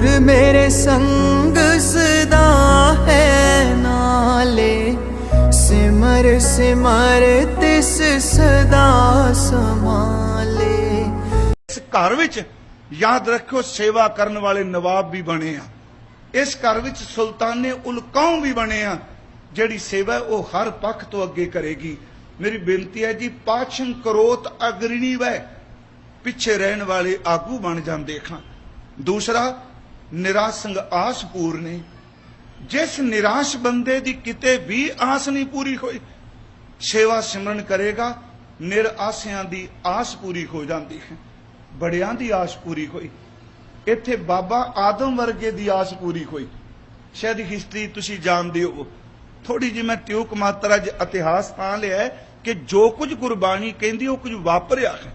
ਗੁਰ ਮੇਰੇ ਸੰਗ ਸਦਾ ਹੈ ਨਾਲੇ। ਸਿਮਰ ਸਿਮਰ, ਤਿਸ ਸਦਾ ਸਮਾਲੇ ਇਸ ਘਰ ਵਿੱਚ ਯਾਦ ਰੱਖਿਓ, ਸੇਵਾ ਕਰਨ ਵਾਲੇ ਨਵਾਬ ਵੀ ਬਣੇ ਆ। ਇਸ ਘਰ ਵਿੱਚ ਸੁਲਤਾਨੇ ਉਲ ਵੀ ਬਣੇ ਆ। ਜਿਹੜੀ ਸੇਵਾ ਉਹ ਹਰ ਪੱਖ ਤੋਂ ਅੱਗੇ ਕਰੇਗੀ। ਮੇਰੀ ਬੇਨਤੀ ਹੈ ਜੀ ਪਾਛਨ ਕਰੋਤ ਅਗਰਣੀ ਵੈ ਪਿੱਛੇ ਰਹਿਣ ਵਾਲੇ ਆਗੂ ਬਣ ਜਾਂਦੇ ਖਾਂ। ਦੂਸਰਾ ਨਿਰਾਸੰਗ ਆਸ ਪੂਰਨੇ ਜਿਸ ਨਿਰਾਸ਼ ਬੰਦੇ ਦੀ ਕਿਤੇ ਵੀ ਆਸ ਨਹੀਂ ਪੂਰੀ ਹੋਈ, ਸੇਵਾ ਸਿਮਰਨ ਕਰੇਗਾ, ਨਿਰ ਆਸਿਆਂ ਦੀ ਆਸ ਪੂਰੀ ਹੋ ਜਾਂਦੀ ਹੈ। ਬੜਿਆਂ ਦੀ ਆਸ ਪੂਰੀ ਹੋਈ। ਇੱਥੇ ਬਾਬਾ ਆਦਮ ਵਰਗੇ ਦੀ ਆਸ ਪੂਰੀ ਹੋਈ। ਸ਼ਾਇਦ ਹਿਸਟਰੀ ਤੁਸੀਂ ਜਾਣਦੇ ਹੋ। ਥੋੜੀ ਜਿਹੀ ਮੈਂ ਤਿਉਕ ਮਾਤਰਾ ਜ ਇਤਿਹਾਸ ਤਾਂ ਲਿਆ ਕਿ ਜੋ ਕੁਝ ਗੁਰਬਾਣੀ ਕਹਿੰਦੀ, ਉਹ ਕੁਝ ਵਾਪਰਿਆ ਹੈ।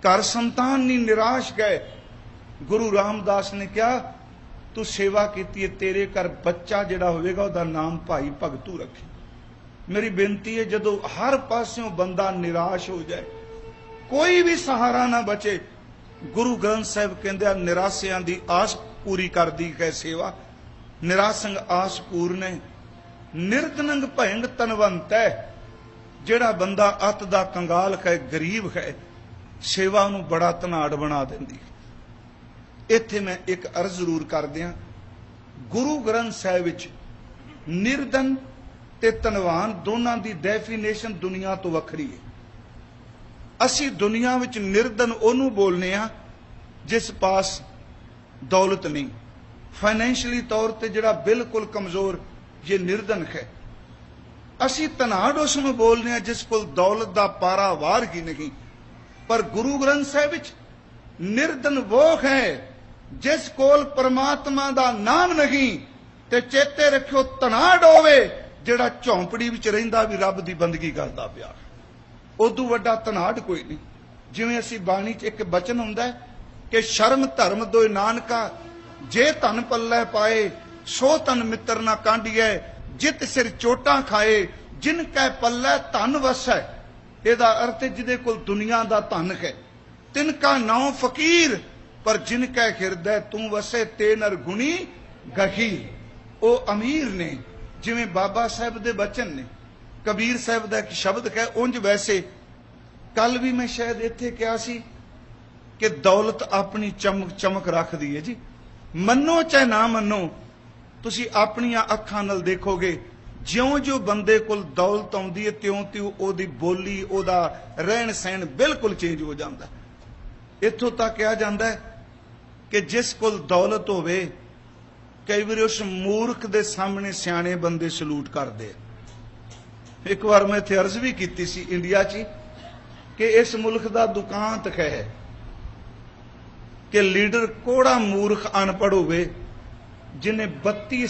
ਘਰ ਸੰਤਾਨ ਨਹੀਂ ਨਿਰਾਸ਼ ਗਏ। ਗੁਰੂ ਰਾਮਦਾਸ ਨੇ ਕਿਹਾ ਤੂੰ ਸੇਵਾ ਕੀਤੀ ਹੈ, ਤੇਰੇ ਘਰ ਬੱਚਾ ਜਿਹੜਾ ਹੋਵੇਗਾ, ਉਹਦਾ ਨਾਮ ਭਾਈ ਭਗਤੂ ਰੱਖੀ। ਮੇਰੀ ਬੇਨਤੀ ਹੈ, ਜਦੋਂ ਹਰ ਪਾਸਿਓਂ ਬੰਦਾ ਨਿਰਾਸ਼ ਹੋ ਜਾਏ, ਕੋਈ ਵੀ ਸਹਾਰਾ ਨਾ ਬਚੇ, ਗੁਰੂ ਗ੍ਰੰਥ ਸਾਹਿਬ ਕਹਿੰਦੇ ਆ, ਨਿਰਾਸ਼ਿਆਂ ਦੀ ਆਸ ਪੂਰੀ ਕਰਦੀ ਹੈ ਸੇਵਾ। ਨਿਰਾਸੰਗ ਆਸ ਪੂਰਨੇ ਨਿਰਦਨੰਗ ਭੈਂਗ ਤਨਵੰਤ ਹੈ। ਜਿਹੜਾ ਬੰਦਾ ਅਤ ਦਾ ਕੰਗਾਲ ਹੈ ਗਰੀਬ ਹੈ ਸੇਵਾ ਨੂੰ ਬੜਾ ਧਨਾੜ ਬਣਾ ਦਿੰਦੀ ਹੈ। ਇੱਥੇ ਮੈਂ ਇੱਕ ਅਰਜ਼ ਜ਼ਰੂਰ ਕਰ ਦਿਆਂ ਗੁਰੂ ਗ੍ਰੰਥ ਸਾਹਿਬ ਵਿੱਚ ਨਿਰਦਨ ਤੇ ਤਨਵਾਨ ਦੋਨਾਂ ਦੀ ਡੈਫੀਨੇਸ਼ਨ ਦੁਨੀਆ ਤੋਂ ਵੱਖਰੀ ਹੈ। ਅਸੀਂ ਦੁਨੀਆ ਵਿੱਚ ਨਿਰਦਨ ਉਹਨੂੰ ਬੋਲਨੇ ਆ ਜਿਸ ਪਾਸ ਦੌਲਤ ਨਹੀਂ। ਫਾਈਨੈਂਸ਼ੀਅਲੀ ਤੌਰ ਤੇ ਜਿਹੜਾ ਬਿਲਕੁਲ ਕਮਜ਼ੋਰ, ਇਹ ਨਿਰਦਨ ਹੈ। ਅਸੀਂ ਧਨਾੜ ਉਸ ਨੂੰ ਬੋਲਨੇ ਆ ਜਿਸ ਕੋਲ ਦੌਲਤ ਦਾ ਪਾਰਾ ਵਾਰ ਹੀ ਨਹੀਂ। ਪਰ ਗੁਰੂ ਗ੍ਰੰਥ ਸਾਹਿਬ ਵਿੱਚ ਨਿਰਦਨ ਉਹ ਹੈ। ਜਿਸ ਕੋਲ ਪਰਮਾਤਮਾ ਦਾ ਨਾਮ ਨਹੀਂ, ਤੇ ਚੇਤੇ ਰੱਖਿਓ ਧਨਾੜ ਹੋਵੇ ਜਿਹੜਾ ਝੌਂਪੜੀ ਵਿੱਚ ਰਹਿੰਦਾ ਵੀ ਰੱਬ ਦੀ ਬੰਦਗੀ ਕਰਦਾ ਪਿਆ। ਉਦੋਂ ਵੱਡਾ ਧਨਾੜ ਕੋਈ ਨਹੀਂ। ਜਿਵੇਂ ਅਸੀਂ ਬਾਣੀ 'ਚ ਇੱਕ ਬਚਨ ਹੁੰਦਾ ਕਿ ਸ਼ਰਮ ਧਰਮ ਦੋਇ ਨਾਨਕਾ, ਜੇ ਧਨ ਪੱਲੇ ਪਾਏ, ਸੋ ਤਨ ਮਿੱਤਰ ਨਾ ਕਾਂਢੀਐ ਜਿਤ ਸਿਰ ਚੋਟਾਂ ਖਾਏ, ਜਿਨ ਕੈ ਪੱਲੇ ਧਨ ਵਸੈ। ਇਹਦਾ ਅਰਥ ਜਿਹਦੇ ਕੋਲ ਦੁਨੀਆ ਦਾ ਧਨ ਹੈ। ਤਿਨ ਕਾ ਨਾਉ ਫਕੀਰ ਪਰ ਜਿਨ ਕੈ ਹਿਰਦੈ, ਤੂੰ ਵਸੇ ਤੇ ਨਰਗੁਣੀ ਗਹੀ। ਉਹ ਅਮੀਰ ਨੇ, ਜਿਵੇਂ ਬਾਬਾ ਸਾਹਿਬ ਦੇ ਬਚਨ ਨੇ। ਕਬੀਰ ਸਾਹਿਬ ਦਾ ਇੱਕ ਸ਼ਬਦ ਹੈ ਉਂਝ ਵੈਸੇ, ਕੱਲ ਵੀ ਮੈਂ ਸ਼ਾਇਦ ਇੱਥੇ ਕਿਹਾ ਸੀ ਕਿ ਦੌਲਤ ਆਪਣੀ ਚਮਕ ਚਮਕ ਰੱਖਦੀ ਹੈ ਜੀ। ਮੰਨੋ ਚਾਹੇ ਨਾ ਮੰਨੋ, ਤੁਸੀਂ ਆਪਣੀਆਂ ਅੱਖਾਂ ਨਾਲ ਦੇਖੋਗੇ, ਜਿਉਂ-ਜਿਉਂ ਬੰਦੇ ਕੋਲ ਦੌਲਤ ਆਉਂਦੀ ਹੈ ਤਿਉਂ-ਤਿਉਂ ਉਹਦੀ ਬੋਲੀ, ਉਹਦਾ ਰਹਿਣ ਸਹਿਣ ਬਿਲਕੁਲ ਚੇਂਜ ਹੋ ਜਾਂਦਾ। ਹੈ। ਇੱਥੋਂ ਤੱਕ ਕਿਹਾ ਜਾਂਦਾ ਹੈ ਕਿ ਜਿਸ ਕੋਲ ਦੌਲਤ ਹੋਵੇ, ਕਈ ਵਾਰੀ ਉਸ ਮੂਰਖ ਦੇ ਸਾਹਮਣੇ ਸਿਆਣੇ ਬੰਦੇ ਸਲੂਟ ਕਰਦੇ ਆ। ਇੱਕ ਵਾਰ ਮੈਂ ਇੱਥੇ ਅਰਜ਼ ਵੀ ਕੀਤੀ ਸੀ ਇੰਡੀਆ 'ਚ ਕਿ ਇਸ ਮੁਲਕ ਦਾ ਦੁਕਾਂਤ ਹੈ ਕਿ ਲੀਡਰ ਕੋੜਾ ਮੂਰਖ ਅਨਪੜ ਹੋਵੇ, ਜਿਨੇ 32